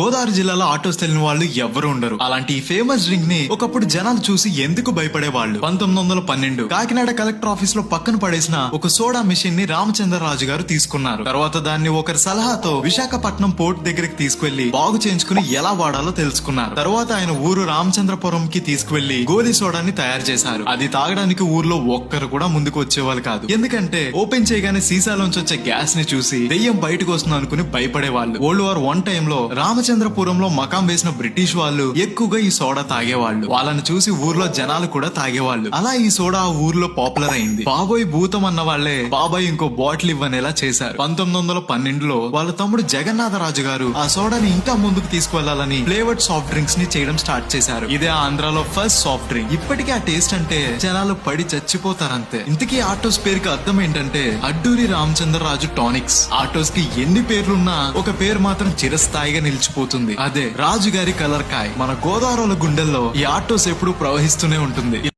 గోదావరి జిల్లాలో ఆటోస్ తెలియని వాళ్ళు ఎవ్వరు ఉండరు. అలాంటి ఈ ఫేమస్ డ్రింక్ని ఒకప్పుడు జనాలు చూసి ఎందుకు భయపడే వాళ్ళు పంతొమ్మిది వందల పన్నెండు కాకినాడ కలెక్టర్ ఆఫీస్లో పక్కన పడేసిన ఒక సోడా మిషన్ని రామచంద్రరాజు గారు తీసుకున్నారు. తర్వాత దాన్ని ఒకరి సలహాతో విశాఖపట్నం పోర్ట్ దగ్గరికి తీసుకెళ్ళి బాగు చేయించుకుని ఎలా వాడాలో తెలుసుకున్నారు. తర్వాత ఆయన ఊరు రామచంద్రపురం కి తీసుకువెళ్ళి గోలీ సోడాని తయారు చేశారు. అది తాగడానికి ఊర్లో ఒక్కరు కూడా ముందుకు వచ్చేవాళ్ళు కాదు. ఎందుకంటే ఓపెన్ చేయగానే సీసాలోంచి వచ్చే గ్యాస్ని చూసి దెయ్యం బయటకు వస్తుంది అనుకుని భయపడేవాళ్ళు. వరల్డ్ వార్ వన్ టైమ్లో రామచంద్రపురంలో మకాం వేసిన బ్రిటిష్ వాళ్ళు ఎక్కువగా ఈ సోడా తాగేవాళ్ళు. వాళ్ళని చూసి ఊర్లో జనాలు కూడా తాగేవాళ్ళు. అలా ఈ సోడా ఆ ఊర్లో పాపులర్ అయింది. బాబోయ్ భూతం అన్న వాళ్ళే బాబాయ్ ఇంకో బాటిల్ ఇవ్వనేలా చేశారు. పంతొమ్మిది వందల పన్నెండులో వాళ్ళ తమ్ముడు జగన్నాథరాజు గారు ఆ సోడాని ఇంకా ముందుకు తీసుకువెళ్ళాలని ఫ్లేవర్డ్ సాఫ్ట్ డ్రింక్స్ని చేయడం స్టార్ట్ చేశారు. ఇదే ఆంధ్రాలో ఫస్ట్ సాఫ్ట్ డ్రింక్. ఇప్పటికీ ఆ టేస్ట్ అంటే జనాలు పడి చచ్చిపోతారంతే. ఇంతకీ ఆటోస్ పేరుకి అర్థం ఏంటంటే అడ్డూరి రామచంద్రరాజు టానిక్స్. ఆటోస్కి ఎన్ని పేర్లున్నా ఒక పేరు మాత్రం చిరస్థాయిగా నిలిచిపోతుంది అదే రాజుగారి కలర్ కాయ్. మన గోదావరి గుండెల్లో ఈ ఆటోస్ ఎప్పుడు ప్రవహిస్తూనే ఉంటుంది.